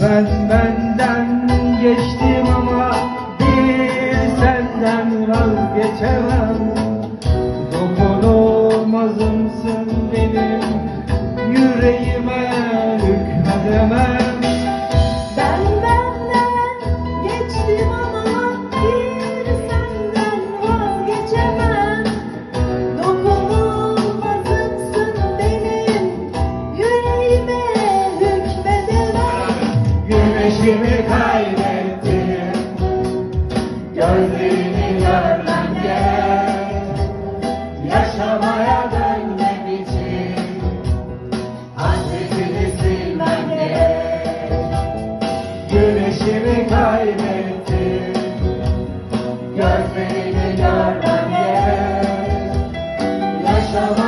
Ben benden geçtim ama bir senden vazgeçemem. Dokunulmazımsın benim yüreğime hükmedemem Güneşimi kaybettim. Gözlerini görmem gerek. Yaşamaya dönmem için Hasretini silmem gerek. Güneşimi kaybettim. Gözlerini görmem gerek. Yaşamaya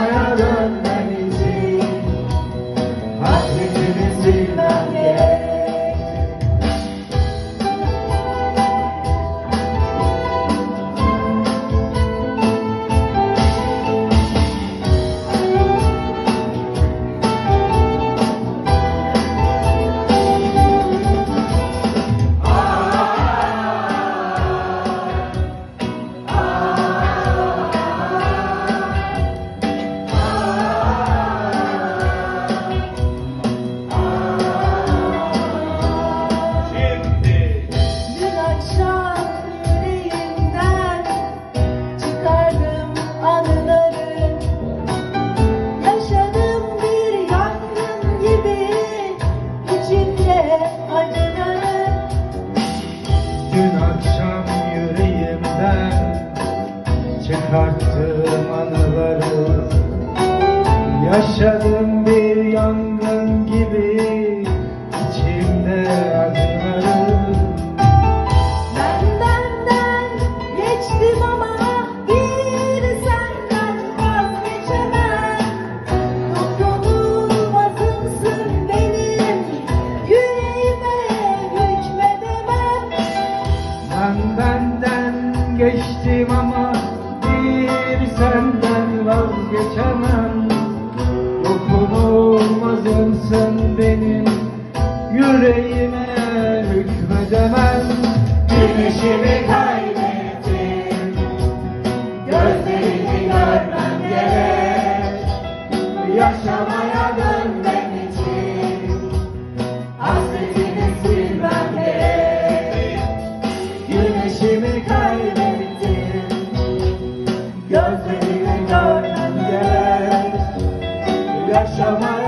yüreğimden çıkarttığım anıları Yaşadım bir yangın gibi senden vazgeçemem. Dokunulmazımsın benim yüreğime hükmedemem. Güneşimi kaybettim Gözlerini görmem gerek. Yaşamaya dönmem Gözlerini görmem gerek Yaşamaya